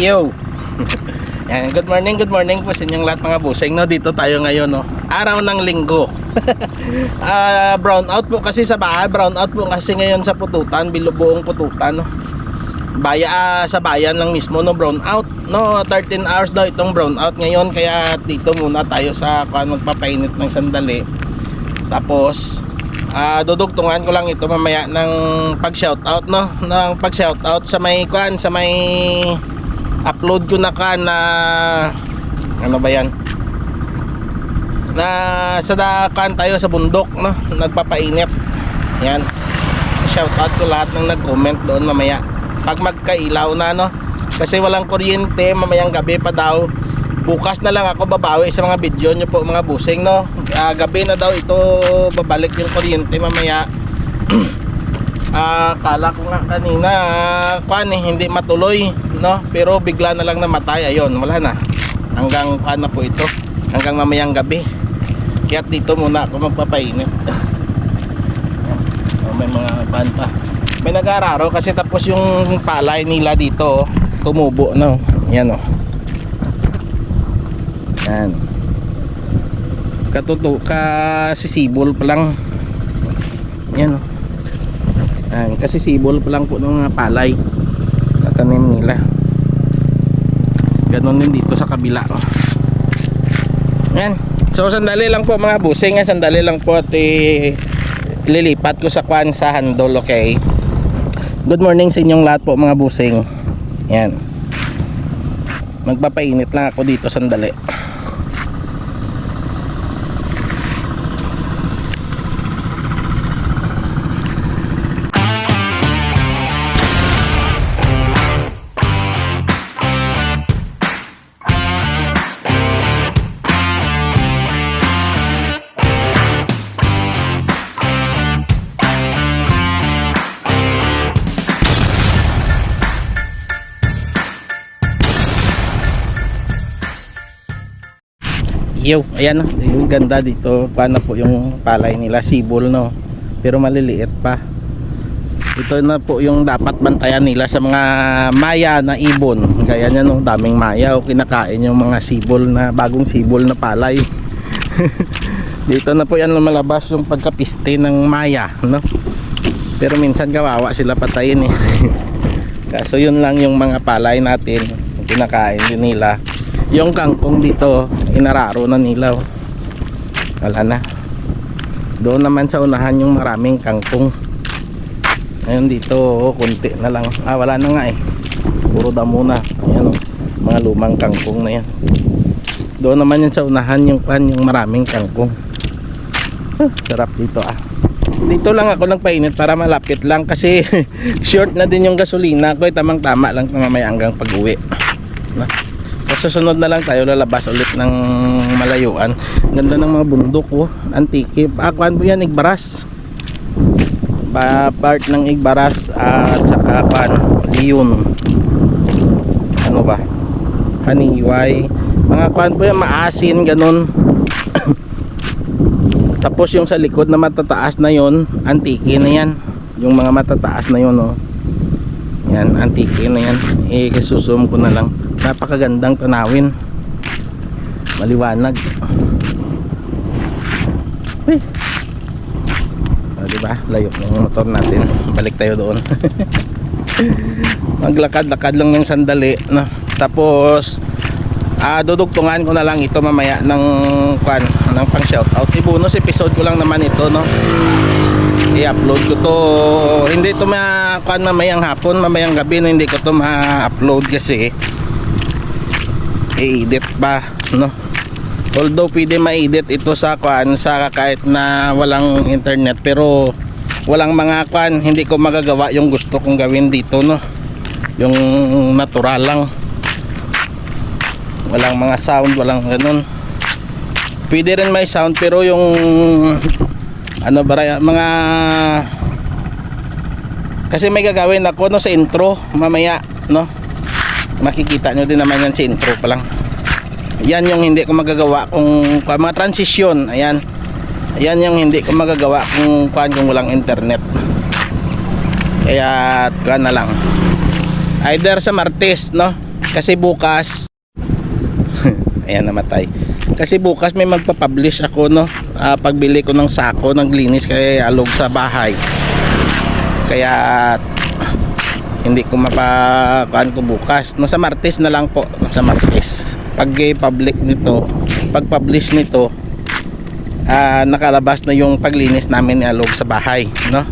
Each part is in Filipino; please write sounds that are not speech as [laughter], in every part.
Yo! [laughs] Yan, good morning, good morning po sa inyong lahat mga busing no. Dito tayo ngayon no. Araw ng linggo. [laughs] Ah, brown out po kasi sa bahay, brown out po kasi ngayon sa pututan, bilubuong pututan no. Baya ah, sa bayan lang mismo no brown out no 13 hours daw itong brown out ngayon kaya dito muna tayo sa kuan magpapainit ng sandali tapos ah dudugtungan ko lang ito mamaya ng pag shoutout no ng pag shoutout sa may kuan sa may upload ko na ka na ano ba yan? Na sa dakan tayo sa bundok no? Nagpapainit. Yan. Shoutout ko lahat ng nag-comment doon mamaya. Pag magkailaw na no? Kasi walang kuryente mamayang gabi pa daw. Bukas na lang ako babawi sa mga video nyo po mga busing no? Ah, gabi na daw ito babalik yung kuryente mamaya. [clears throat] Ah, kala ko nga kanina ah, kuan eh, hindi matuloy no? Pero bigla na lang namatay. Ayun wala na. Hanggang na po ito? Hanggang mamayang gabi. Kaya dito muna ako magpapainit. [laughs] Oh, may mga kuan pa may nag-araro kasi tapos yung palay nila dito oh, tumubo no? Yan oh. Yan. Katuto kasisibol pa lang. Yan oh. Yan, kasi sibol pa lang po ng mga palay tanim nila. Ganon din dito sa kabila oh. yan. So sandali lang po mga busing eh. sandali lang po at eh, lilipat ko sa kwan sa handle okay? Good morning sa inyong lahat po mga busing. Yan. Magpapainit lang ako dito sandali Yo, ayan yung ganda dito. Paano po yung palay nila, sibol no. Pero maliliit pa. Ito na po yung dapat bantayan nila sa mga maya na ibon. Gaya niya no, daming maya o kinakain yung mga sibol na bagong sibol na palay. [laughs] dito na po yan lumalabas yung pagkapiste ng maya, no. Pero minsan kawawa sila patayin eh. [laughs] Kaso yun lang yung mga palay natin, kinakain din nila yung kangkong dito inararo na nila oh. wala na. Doon naman sa unahan yung maraming kangkong. Ngayon dito oh, kunti na lang. Ah wala na nga eh. Puro damo na. Ayan oh, mga lumang kangkong na yan. Doon naman yan sa unahan yung pan yung maraming kangkong. Ah, sarap dito ah. Dito lang ako nagpainit para malapit lang kasi [laughs] short na din yung gasolina. Ko eh, tamang tama lang mamaya hanggang pag uwi na susunod na lang tayo lalabas ulit ng malayuan. Ganda ng mga bundok oh. Antike pakuan po yan igbaras. Pa part ng igbaras at saka kuan liyon ano ba? Paniway. Mga kuan po yan maasin ganun. [coughs] Tapos yung sa likod na matataas na yon antike na yan. Yung mga matataas na yon oh. Yan antike na yan. Eh susum ko na lang napakagandang tanawin. Maliwanag. Uy. O, diba layo ng motor natin. Balik tayo doon. [laughs] Maglakad-lakad lang ng sandali no? tapos ah dudugtungan ko na lang ito mamaya ng kwan ng pang shoutout. I-bonus episode ko lang naman ito no? I-upload ko to. Hindi to ma-kwan mamayang hapon mamayang gabi no? Hindi ko to ma-upload kasi i-edit pa no? Although pwede ma-edit ito sa kwan sa kahit na walang internet pero walang mga kwan hindi ko magagawa yung gusto kong gawin dito no? Yung natural lang. Walang mga sound walang ganun. Pwede rin may sound pero yung ano ba mga kasi may gagawin ako no sa intro mamaya no makikita nyo din naman yan sa intro pa lang yan yung hindi ko magagawa kung mga transisyon ayan ayan yung hindi ko magagawa kung kung, kung walang internet kaya kuan na lang either sa Martes no Kasi bukas [laughs] ayan namatay. Kasi bukas may magpa-publish ako no. Ah, pagbili ko ng sako ng linis kay alog sa bahay. Kaya hindi ko mapakuan ko bukas. No sa Martes na lang po, no, sa Martes. Pag public nito, pag publish nito, ah, nakalabas na yung paglinis namin ni Alog sa bahay, no?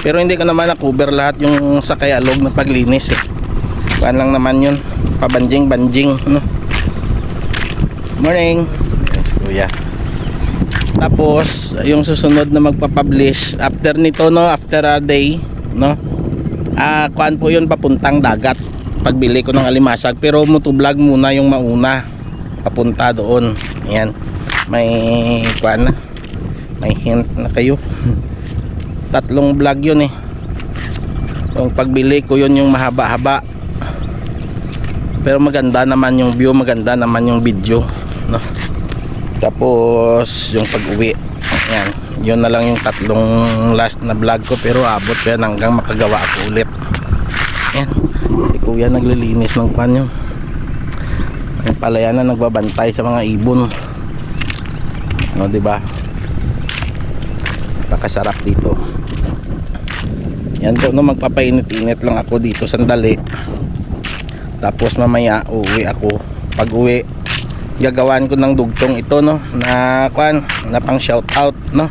Pero hindi ko naman na-cover lahat yung sa kay Alog na paglinis eh. Kuan lang naman yun, pabanjing-banjing, no? Morning. Yes, kuya. Tapos, yung susunod na magpa-publish after nito no, after a day, no. Ah, kuan po 'yun papuntang dagat. Pagbili ko ng alimasag, pero motovlog muna yung mauna papunta doon. Ayan. May kuan na. May hint na kayo. Tatlong vlog 'yun eh. Yung pagbili ko 'yun yung mahaba-haba. Pero maganda naman yung view, maganda naman yung video, no. Tapos yung pag-uwi. Ayan, yun na lang yung tatlong last na vlog ko pero abot yan hanggang makagawa ako ulit. Ayan, si kuya naglilinis ng pan yun. Ang palayan na nagbabantay sa mga ibon. No, ba? Pakasarap dito. Yan po no magpapainit-init lang ako dito sandali. Tapos mamaya uuwi ako. Pag uwi, gagawan ko ng dugtong ito no na kwan na pang shout out no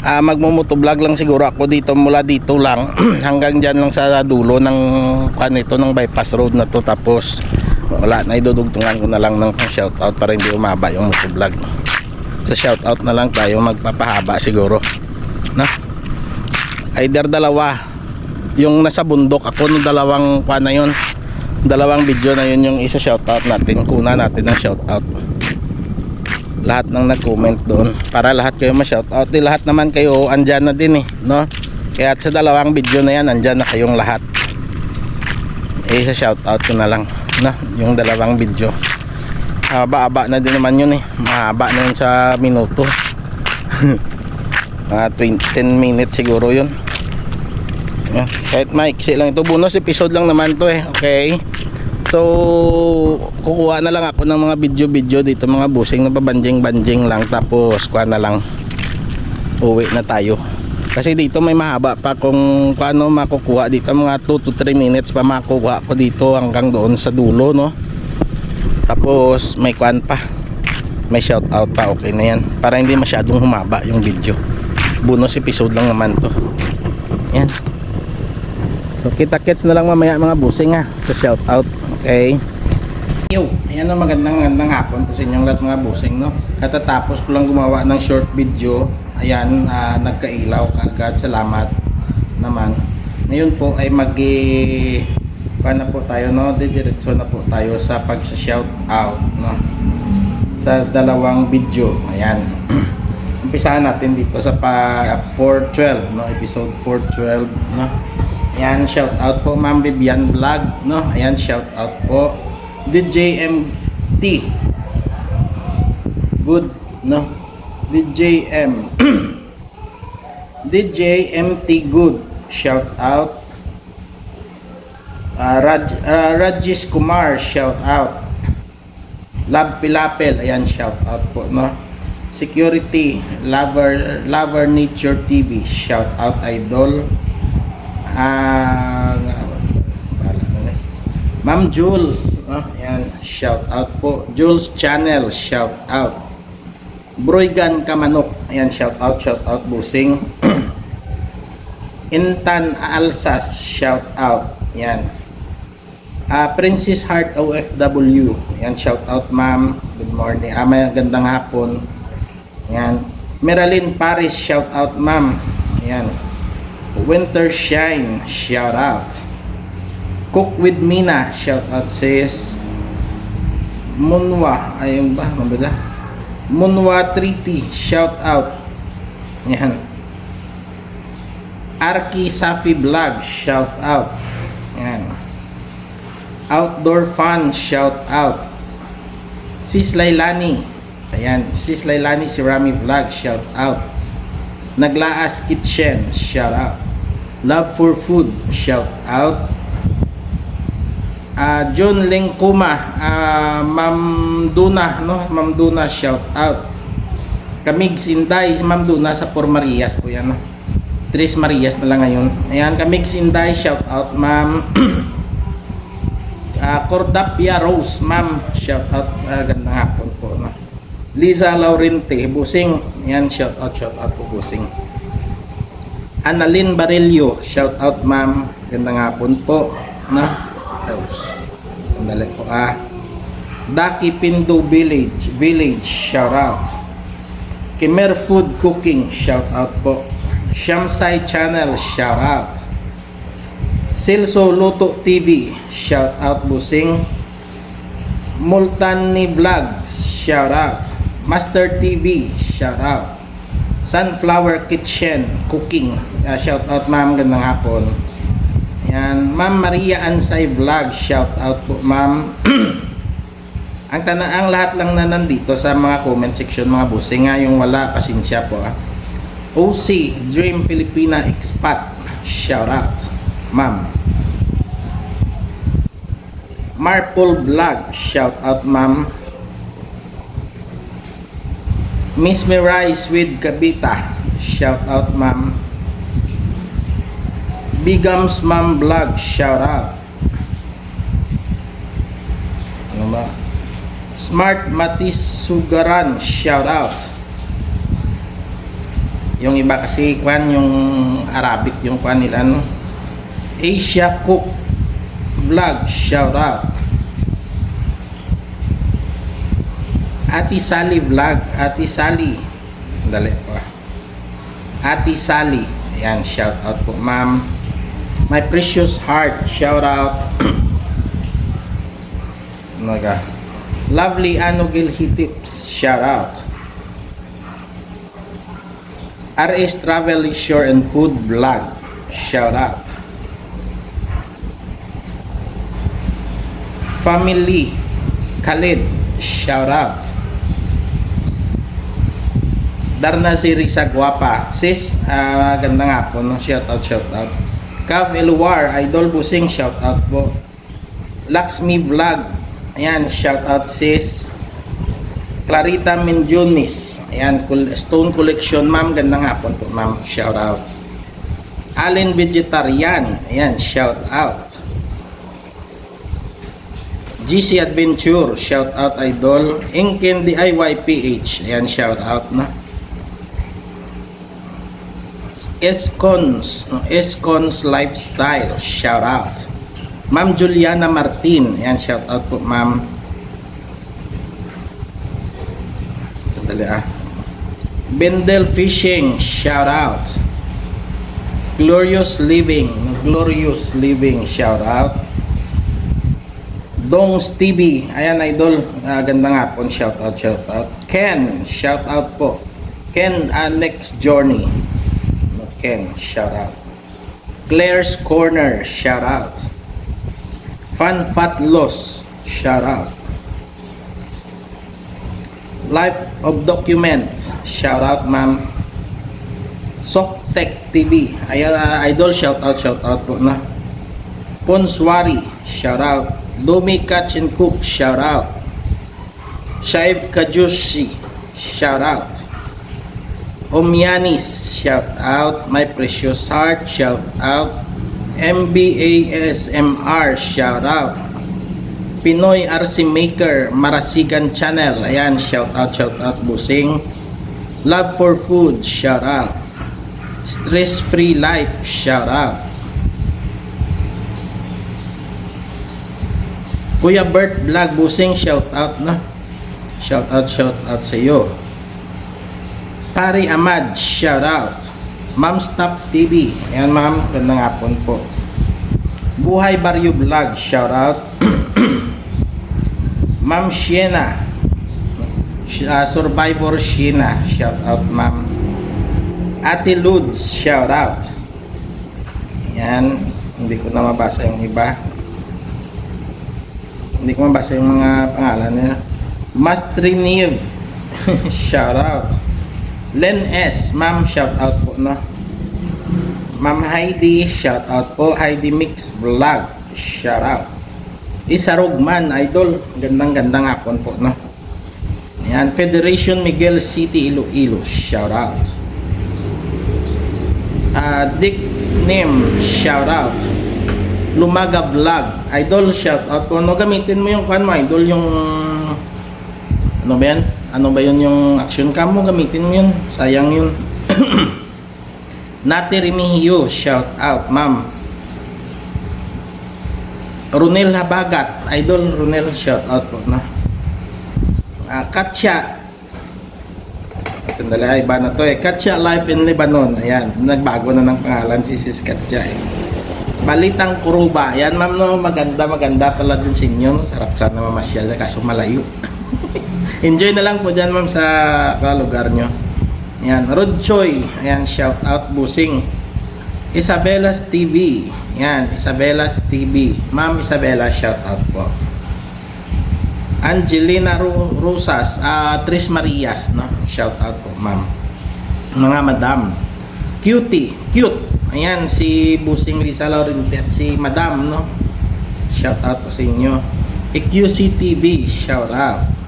ah magmumoto vlog lang siguro ako dito mula dito lang [clears throat] hanggang dyan lang sa dulo ng kwan ito ng bypass road na to. Tapos wala na idudugtungan ko na lang ng pang shout out para hindi umaba yung moto vlog sa shout out na lang tayo magpapahaba siguro no? Either dalawa yung nasa bundok ako no dalawang kwan na yun dalawang video na yun yung isa shoutout natin kuna natin ng shoutout lahat ng nag-comment doon. Para lahat kayo ma-shoutout. Di lahat naman kayo andyan na din eh no? Kaya sa dalawang video na yan andyan na kayong lahat. Eh sa shoutout ko na lang no? Yung dalawang video. Haba-haba na din naman yun eh. Mahaba na yun sa minuto. [laughs] Mga 20 10 minutes siguro yun. Yeah, kahit maiksi lang ito. Bonus episode lang naman to eh okay so kukuha na lang ako ng mga video video dito mga busing na babanjing banjing lang tapos kuha na lang. Uwi na tayo. Kasi dito may mahaba pa kung paano makukuha dito mga 2 to 3 minutes pa makukuha ko dito hanggang doon sa dulo no? Tapos may kuan pa. May shout out pa okay na yan. Para hindi masyadong humaba yung video. Bonus episode lang naman to. Yan. So kita-kits na lang mamaya mga busing ha? Sa shout out. Okay. Yo, ayan na magandang magandang hapon po sa inyong lahat mga busing no. Katatapos ko lang gumawa ng short video. Ayan, ah, nagkailaw kaagad. Salamat naman. Ngayon po ay mag na po tayo no, didiretso na po tayo sa pag-shout out no. Sa dalawang video. Ayan. [clears throat] Umpisahan natin dito sa pa 412 no, episode 412 no. Ayan, shout out po Ma'am Vivian Vlog, no? Ayan, shout out po. DJ MT. Good, no? DJ M. [clears throat] DJ MT Good, shout out. Uh, Raj, uh, Rajis Kumar, shout out. Love Pilapel, ayan, shout out po, no? Security, Lover, Lover Nature TV, shout out, idol. Eh. Ma'am Jules, ah, yan, shout out po. Jules Channel, shout out. Broygan Kamanok, ayan, shout out, shout out, busing. [clears throat] Intan Alsas, shout out, yan. Ah, Princess Heart OFW, yan, shout out ma'am, good morning, ah, may gandang hapon. Yan. Meralyn Paris, shout out ma'am, yan. Winter Shine, shout out. Cook with Mina, shout out sis. Munwa, ayun ba, mabila? Munwa Treaty, shout out. Yan. Arki Safi Vlog, shout out. Yan. Outdoor Fun, shout out. Sis Lailani, ayan, Sis Lailani si Rami Vlog, shout out. Naglaas Kitchen, shout out. Love for Food, shout out. Ah, John Lengkuma, ah, Ma'am Duna, no? Ma'am Duna, shout out. Kamigs Inday, Ma'am Duna sa Por Marias po yan, no? Tres Marias na lang ngayon. Ayan, Kamigs Inday, shout out, Ma'am. [clears throat] Ah, Cordapia Rose, Ma'am, shout out. Ah, gandang hapon po, no? Liza Laurente, Busing. Ayan, shout out, shout out po, Busing. Annalyn Barillo, shout out, Ma'am. Gandang hapon po, no? Tapos, Sandali po ah. Daki Pindo Village, Village, shout out. Kimer Food Cooking, shout out po. Shamsai Channel, shout out. Silso Luto TV, shout out Busing. Multani Vlogs, shout out. Master TV, shout out. Sunflower Kitchen Cooking, ah, shout out ma'am, gandang hapon. Yan, Ma'am Maria Ansay Vlog, shout out po ma'am. [clears throat] ang tana ang lahat lang na nandito sa mga comment section mga busing nga yung wala pasensya po ah. OC Dream Filipina Expat, shout out ma'am. Marple Vlog, shout out ma'am. Miss Mirais with Kabita, shout out ma'am. Bigams Ma'am Vlog, shout out. Ano ba? Smart Matis Sugaran, shout out. Yung iba kasi kwan yung Arabic yung kwan nila no. Asia Cook Vlog, shout out. Ati Sally Vlog, Ati Sally. Dali po. Ati Sally. Ayan, shout out po ma'am. My precious heart, shout out. [clears throat] Naga. Lovely Anogil Hitips, shout out. RS Travel Leisure and Food Vlog, shout out. Family Khalid, shout out. Darna si Risa Guapa. Sis, ah, ganda nga po, no? shout out, shout out. Cav Eluar, Idol Busing, shout out po. Laxmi Vlog, ayan, shout out sis. Clarita Minjonis, ayan, Stone Collection, ma'am, gandang hapon po, ma'am, shout out. Allen Vegetarian, ayan, shout out. GC Adventure, shout out Idol. Inken DIY PH, ayan, shout out, no? Escons, no, Escons Lifestyle, shout out. Ma'am Juliana Martin, ayan, shout out po, ma'am. Sandali ah. Bendel Fishing, shout out. Glorious Living, Glorious Living, shout out. Dongs TV, ayan idol, Ah, ganda nga po, shout out, shout out. Ken, shout out po. Ken, ah, next journey. Ken, shout out. Claire's Corner, shout out. Fun Fat Loss, shout out. Life of Document, shout out ma'am. Soktech TV, ayan ah, idol, shout out, shout out po na. Ponswari, shout out. Lumi Catch and Cook, shout out. Shaib Kajushi, shout out. Omyanis, shout out. My Precious Heart, shout out. MBASMR, shout out. Pinoy RC Maker, Marasigan Channel, ayan, shout out, shout out, busing. Love for Food, shout out. Stress Free Life, shout out. Kuya Bert Vlog Busing, shout out na. Shout out, shout out sa iyo. Pari Amad, shout out. Ma'am Stop TV. Ayan ma'am, gandang hapon po. Buhay Baryo Vlog, shout out. [clears throat] Ma'am Shiena. uh, Survivor Shiena, shout out ma'am. Ate Ludes, shout out. Ayan, hindi ko na mabasa yung iba. Hindi ko mabasa yung mga pangalan niya. Mastri Niv. [laughs] shout out. Len S. Ma'am, shout out po, no? Ma'am Heidi, shout out po. Heidi Mix Vlog, shout out. Isarugman, idol. Gandang gandang hapon po, no? Ayan, Federation Miguel City, Iloilo. Shout out. Ah, Dick Nim, shout out. Lumaga Vlog, idol, shout out po. Ano gamitin mo yung kwan mo, idol, yung ano ba yan? Ano ba yun yung action cam mo? Gamitin mo yun. Sayang yun. [clears throat] Nati Remigio, shout out, ma'am. Runel Habagat, idol Runel, shout out po na. Ah, Katya. Sandali, ay, iba na to eh. Katya Life in Lebanon. Ayan, nagbago na ng pangalan si Sis Katya eh. Balitang Kuruba. Ayan, ma'am, no, maganda, maganda pala din sa inyo. Sarap sana mamasyal na kaso malayo. [clears throat] Enjoy na lang po dyan, ma'am, sa uh, lugar nyo. Ayan, Rod Choi. Ayan, shout out, busing. Isabella's TV. Yan, Isabella's TV. Ma'am Isabella, shout out po. Angelina Ro- Rosas, ah Tris Marias, no? Shout out po, ma'am. Mga madam. Cutie, cute. Ayan, si Busing Lisa Laurenti at si madam, no? Shout out po sa inyo. EQC TV, shout out.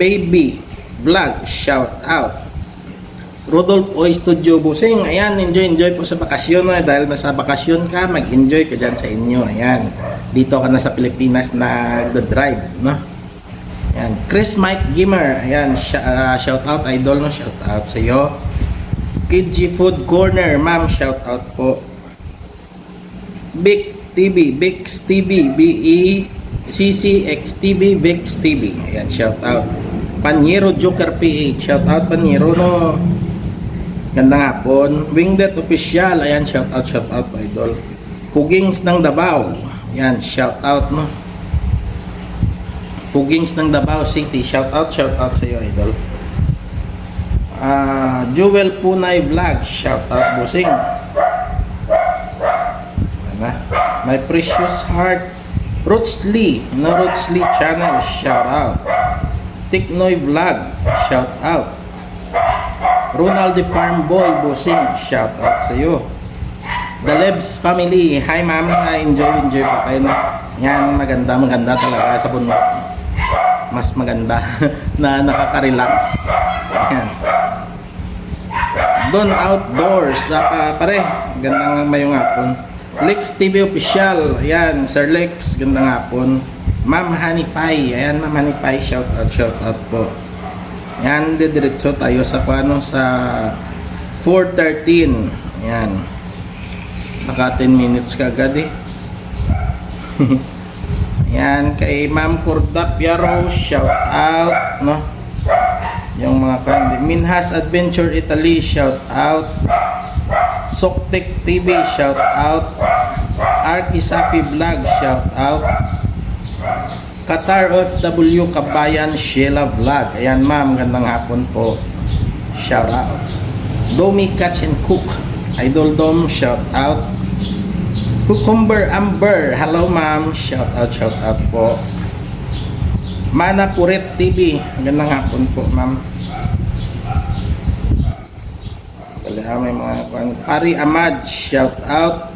Baby Vlog, shout out. Rodolph Oy Studio Busing. Ayan, enjoy, enjoy po sa bakasyon. No? Dahil nasa bakasyon ka, mag-enjoy ka dyan sa inyo. Ayan. Dito ka na sa Pilipinas na drive. No? Ayan. Chris Mike Gimmer. Ayan, sh- ah, shout out idol. No? Shout out sa iyo. Kid G Food Corner. Ma'am, shout out po. Big TV. Bix TV. B-E CCX TV. Bix TV. Ayan, shout out. Panyero Joker PH. Shout out Panyero no. Gandang hapon. Winglet Official. Ayan, shout out, shout out, idol. Pugings ng Davao. Ayan, shout out, no. Pugings ng Davao City. Shout out, shout out sa iyo, idol. Ah, Jewel Punay Vlog. Shout out, busing. Ano? My Precious Heart. Roots Lee. No Roots Lee channel. Shout out. Tiknoy Vlog. Shout out. Ronald the Farm Boy Busing, shout out sa iyo. The Lebs Family, hi ma'am, Ah, enjoy, enjoy po kayo na. Yan, maganda, maganda talaga sa bundok. Mas maganda [laughs] na nakaka-relax. Yan. Doon outdoors, pa, pare, gandang mayong hapon. Lex TV Official, ayan, Sir Lex, gandang hapon. Ma'am Honey Pie, ayan, Ma'am Honey Pie, shout out, shout out po. Yan, didiretso tayo sa paano sa 413. Yan. Naka 10 minutes ka agad eh. [laughs] Yan, kay Ma'am Corda Piero, shout out, no? Yung mga kandi. Minhas Adventure Italy, shout out. Soktek TV, shout out. Arki Sapi Vlog, shout out. Qatar OFW Kabayan Sheila Vlog. Ayan ma'am, gandang hapon po. Shout out. Domi Catch and Cook. Idol Dom, shout out. Cucumber Amber. Hello ma'am. Shout out, shout out po. Mana Puret TV. Gandang hapon po ma'am. Kaya may mga kwan. Pari Amad, shout out.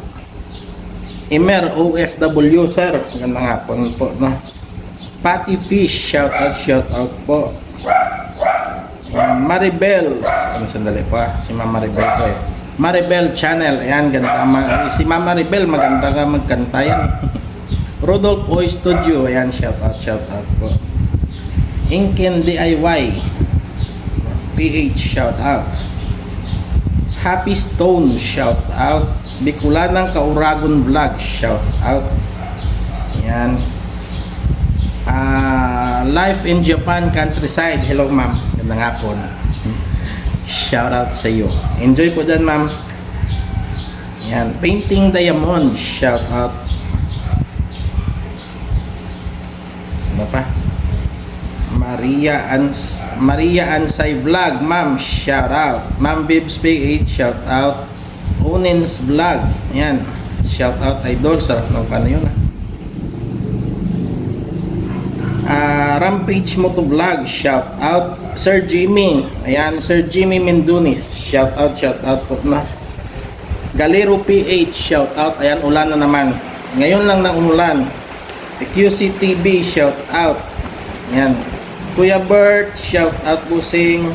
Emer OFW sir. Gandang hapon po no. Patty Fish, shout out, shout out po. Maribel, ano sandali pa, si Mama Maribel ko eh. Maribel Channel, ayan, ganda. Ma, si Mama Maribel, maganda ka magkanta yan. [laughs] Rodolph Oy Studio, ayan, shout out, shout out po. Inken DIY, PH, shout out. Happy Stone, shout out. Bicolanang Kauragon Vlog, shout out. Ayan. Ah, life in Japan countryside. Hello, ma'am. Gandang hapon. Shout out sa iyo. Enjoy po dyan, ma'am. Yan. Painting Diamond. Shout out. Ano pa? Maria Ans Maria Ansay Vlog, ma'am. Shout out. Ma'am Bibs PH. Shout out. Unins Vlog. Yan. Shout out idol. Sarap ng paano yun, ah. Ah, Rampage Moto Vlog, shout out Sir Jimmy. Ayan, Sir Jimmy Mendunis. Shout out, shout out po na. Galero PH, shout out. Ayan, ulan na naman. Ngayon lang ng umulan. QCTV, shout out. Yan. Kuya Bert, shout out busing.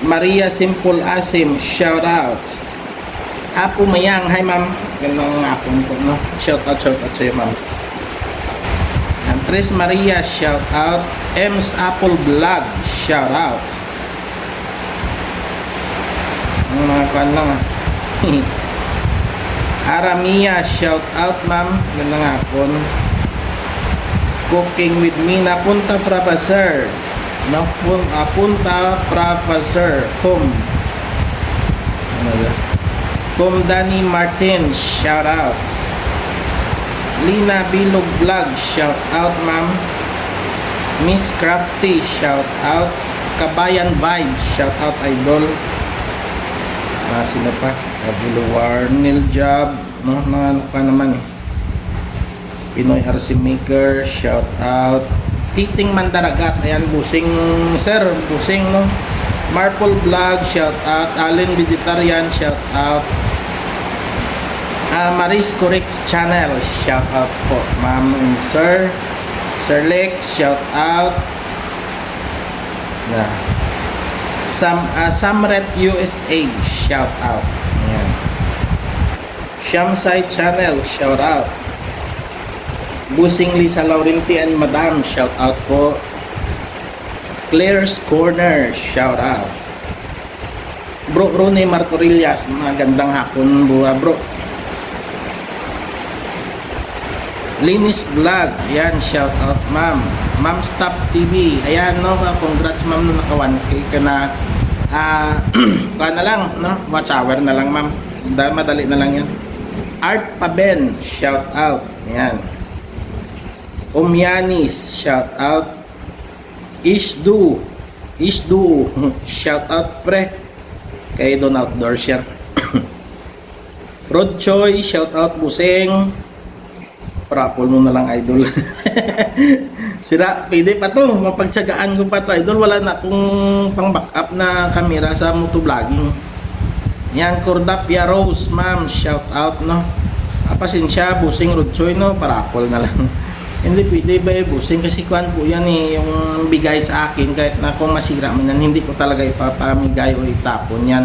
Maria Simple Asim, shout out. Apo Mayang, hi ma'am. Gandang hapon po, no? Shout out, shout out sa'yo, ma'am. Andres Maria, shout out. Ems Apple Vlog, shout out. Ang mga kan lang, ah. [laughs] Aramia, shout out, ma'am. Gandang hapon. Cooking with me, napunta Professor. Napun, apunta Professor. Kum. Ano? Kum Dani Martin, shout out. Lina Bilog Vlog, shout out, ma'am. Miss Crafty, shout out. Kabayan Vibes, shout out, idol. Ah, sino pa? Kabilo Warnil Job, no? Mga ano pa naman eh. Pinoy RC Maker, shout out. Titing Mandaragat, ayan, busing, sir, busing, no? Marple Vlog, shout out. Allen Vegetarian, shout out. Ah, Maris Corix Channel, shout out po. Ma'am and sir. Sir Lex, shout out. Na. Sam, ah, Samret USA, shout out. Ayan. Shamsai Channel, shout out. Busing Lisa Laurenti and Madam, shout out po. Claire's Corner, shout out. Bro Ronnie Marcorillas, magandang hapon buha bro. Linis Vlog, yan, shout out ma'am. Ma'am Stop TV, ayan no, congrats ma'am no naka 1k ka na. Ah, [clears throat] uh, na lang, no? Watch hour na lang ma'am. Madali na lang yan. Art Paben, shout out. Ayan. Umyanis, shout out. Ishdu, Ishdu, [laughs] shout out pre. Kay Don Outdoors yan. [coughs] Rod Choi, shout out Buseng. Prapol mo na lang idol. [laughs] Sira, pwede pa to. Mapagtsagaan ko pa to idol. Wala na akong pang backup na camera sa motovlogging. Yan, Cordapia Rose, ma'am. Shout out, no? Ah, pasensya, busing Rodchoy, no? Parapol na lang. [laughs] hindi pwede ba busing? Kasi kuhan po yan eh, yung bigay sa akin. Kahit na kung masira man yan, hindi ko talaga ipapamigay o itapon yan.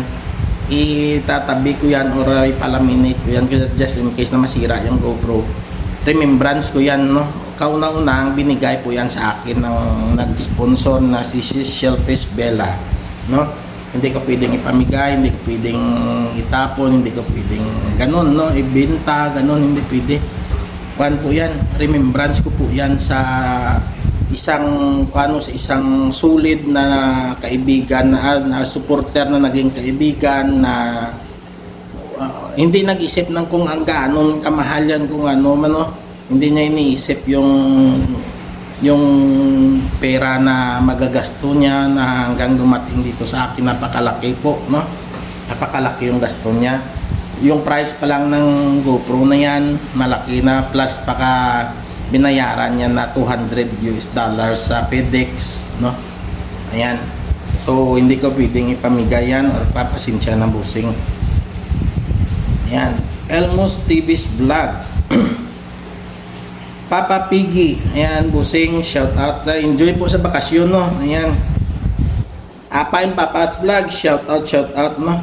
Itatabi ko yan or ipalaminate ko yan just in case na masira yung GoPro. Remembrance ko yan, no? Kauna-una ang binigay po yan sa akin ng nag-sponsor na si Shellfish Bella, no? hindi ko pwedeng ipamigay, hindi ko pwedeng itapon, hindi ko pwedeng ganun, no? Ibenta, ganun, hindi pwede. Kuan po yan, remembrance ko po yan sa isang ano sa isang sulit na kaibigan na, na supporter na naging kaibigan na hindi nag-isip ng kung ang gaano kamahal yan kung ano man no? hindi niya iniisip yung yung pera na magagasto niya na hanggang dumating dito sa akin napakalaki po no? Napakalaki yung gasto niya. Yung price pa lang ng GoPro na yan malaki na. Plus paka binayaran niya na 200 US dollars sa FedEx no? Ayan. So hindi ko pwedeng ipamigay yan or papasensya ng busing ayan Elmos TV's vlog [clears throat] Papa Piggy. Ayan, busing, shout out. Enjoy po sa bakasyon, no? Ayan. Apa yung Papa's vlog, shout out, shout out, no?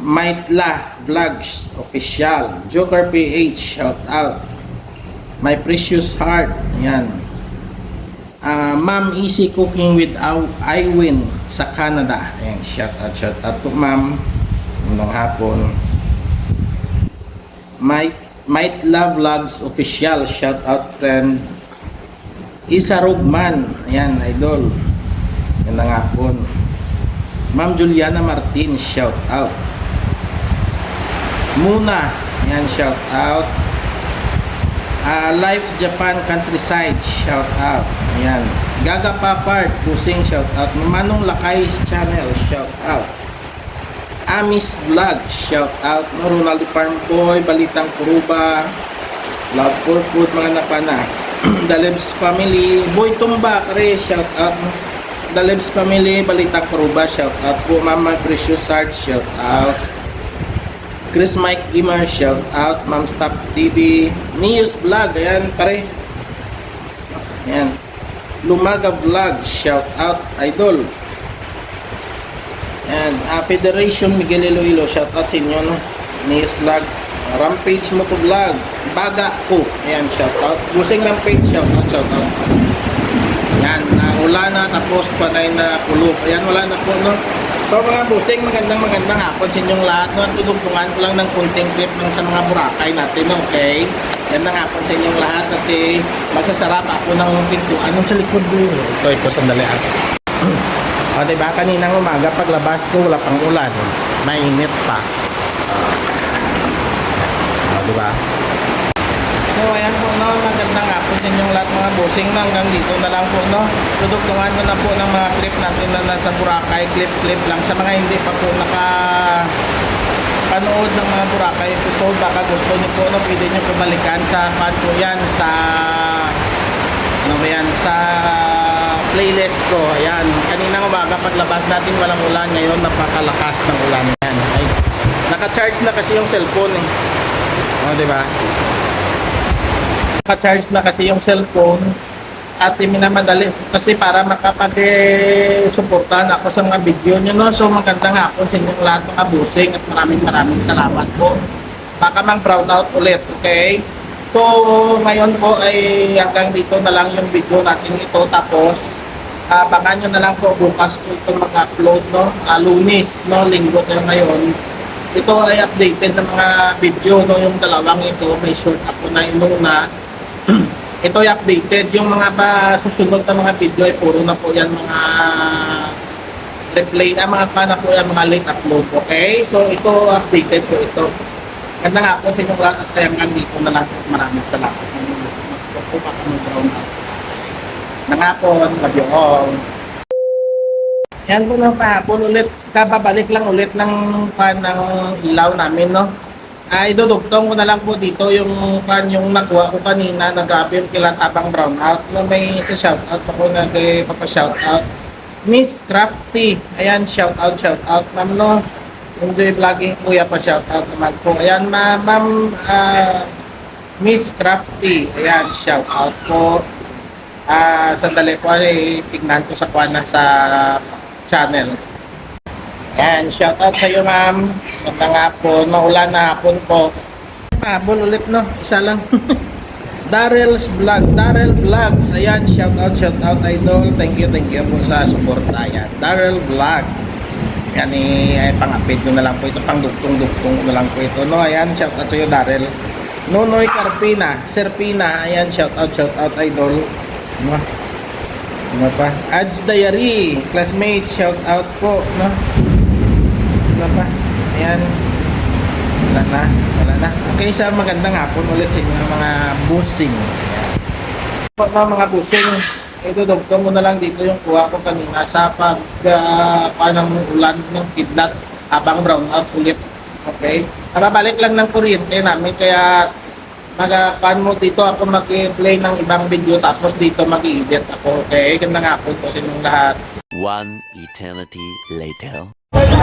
Maitla Vlogs Official. Joker PH, shout out. My Precious Heart. Ayan. Uh, Ma'am Easy Cooking with Iwin sa Canada. Ayan, shout out, shout out po, ma'am. Ng hapon. Might Might Love Vlogs official shout out friend. Isa Rugman. Ayan idol. Yan nga po Ma'am Juliana Martin shout out. Muna. Ayan shout out. Uh, Life Japan Countryside shout out ayan Gaga Papart Pusing shout out Manong Lakay's channel shout out Amis Vlog, shout out no Ronaldo Farm Boy, Balitang Kuruba, Love for Food, mga napana. [clears throat] Dalebs Family, Boy Tumba, kare, shout out no. Dalebs Family, Balitang Kuruba, shout out po. Mama Precious Heart, shout out. Chris Mike Gamer, shout out. Ma'am Stop TV. News Vlog, ayan pare. Ayan. Lumaga Vlog, shout out. Idol. Ayan. ah, Federation Miguel Iloilo, shout out sa inyo. No? News Vlog. Rampage Moto Vlog. Baga ko. Ayan, shout out. Busing Rampage, shout out, shout out. Yan, uh, wala na tapos patay na pulok. Ayan, wala na po, no? So mga busing, magandang magandang hapon sa inyong lahat. No? At tutungtungan ko lang ng kunting clip ng sa mga burakay natin, no? Okay? Magandang hapon sa inyong lahat at eh, magsasarap ako ng pintuan nung sa likod ko. Ito, ito, sandali ah. o, diba, kaninang umaga paglabas ko, wala pang ulan. Mainit pa. O, diba? So ayan po no, magandang hapon sa inyong lahat mga bossing no, hanggang dito na lang po no. Tudugtungan ko na po ng mga clip natin na nasa Boracay, clip-clip lang sa mga hindi pa po naka panood ng mga Boracay episode, baka gusto niyo po no, pwede niyo pumalikan sa fan yan sa ano ba yan, sa playlist ko. Ayan, kaninang umaga paglabas natin walang ulan, ngayon napakalakas ng ulan yan. Ay, naka-charge na kasi yung cellphone eh. O, di ba? Naka-charge na kasi yung cellphone at minamadali kasi para makapag-suportahan ako sa mga video nyo no. So magandang hapon sa inyong lahat mga busing at maraming maraming salamat po. Baka mang brown out ulit, okay? So ngayon po ay hanggang dito na lang yung video natin ito tapos abangan nyo na lang po bukas po ito mag-upload no. Uh, lunis no, linggo tayo ngayon. Ito ay updated ng mga video no, yung dalawang ito may short ako na inuna [clears throat] ito updated. Yung mga pa susunod na mga video ay puro na po yan mga replay na mga pa na po yan mga late upload. Okay? So ito updated po ito. Ganda nga po lahat at kaya hanggang dito na lang. Maraming salamat. Magpupo pa kami brown. Nangapon, love you all. Yan po na pahapon ulit. Kababalik lang ulit ng pan ng ilaw namin, no? Ay dudugtong ko na lang po dito yung kan yung nakuha ko kanina na yung kila tabang brown out na may sa shout out ako na kay papa shout out Miss Crafty ayan shout out shout out ma'am no? Enjoy vlogging kuya pa shout out naman po. Ayan ma ma'am ah, Miss Crafty ayan shout out po. Ah sandali po ay tignan ko sa kuha sa channel Yan, shout out sa iyo ma'am. Magandang hapon, maulan na hapon po. Hapon ulit no, isa lang. [laughs] Darrell's Vlog, Darrell Vlogs. Ayan, shout out, shout out idol. Thank you, thank you po sa suporta. Ayan, Darrell Vlog. Yan eh, ay pang-update ko na lang po ito, pang duktong-duktong ko na lang po ito. No, ayan, shout out sa iyo Darrell. Nonoy Carpina, Serpina, ayan, shout out, shout out idol. Ano? Ano pa? Ads Diary, classmate, shout out po, no? Ano pa? Ayan. Wala na. Wala na. Okay, sa magandang hapon ulit sa inyo mga busing. Ayan. Na mga busing. Ito, dugtong ko na lang dito yung kuha ko kanina sa pag uh, ulan ng kidlat habang brown out ulit. Okay? Nababalik lang ng kuryente namin kaya magapan mo dito ako mag-play ng ibang video tapos dito mag-edit ako. Okay? Ganda nga po sa inyong lahat. One eternity later. Thank